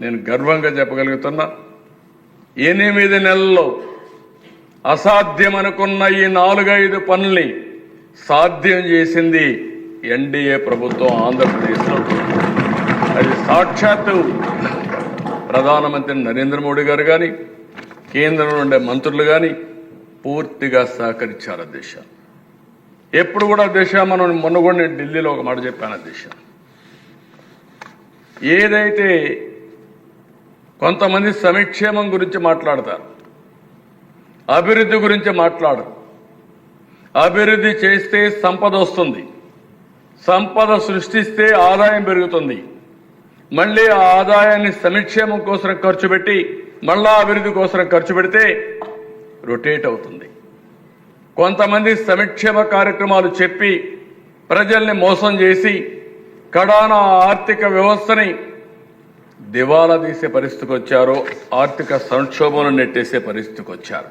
నేను గర్వంగా చెప్పగలుగుతున్నా. ఎనిమిది నెలల్లో అసాధ్యం అనుకున్న ఈ నాలుగైదు పనుల్ని సాధ్యం చేసింది ఎన్డీఏ ప్రభుత్వం ఆంధ్రప్రదేశ్లో. అది సాక్షాత్తు ప్రధానమంత్రి నరేంద్ర మోడీ గారు కానీ కేంద్రంలో ఉండే మంత్రులు కానీ పూర్తిగా సహకరించారు దేశం. ఎప్పుడు కూడా దేశం మనం మొన్న కూడా నేను ఢిల్లీలో ఒక మాట చెప్పాను దిశ. ఏదైతే కొంతమంది సంక్షేమం గురించి మాట్లాడతారు. అభివృద్ధి గురించి మాట్లాడరు. అభివృద్ధి చేస్తే సంపద వస్తుంది. సంపద సృష్టిస్తే ఆదాయం పెరుగుతుంది. మళ్ళీ ఆ ఆదాయాన్ని సంక్షేమం కోసం ఖర్చు పెట్టి మళ్ళా అభివృద్ధి కోసం ఖర్చు పెడితే రొటేట్ అవుతుంది. కొంతమంది సంక్షేమ కార్యక్రమాలు చెప్పి ప్రజల్ని మోసం చేసి కడాన ఆర్థిక వ్యవస్థని దివాలా తీసే పరిస్థితికి వచ్చారో ఆర్థిక సంక్షోభంలో నెట్టేసే పరిస్థితికి వచ్చారు.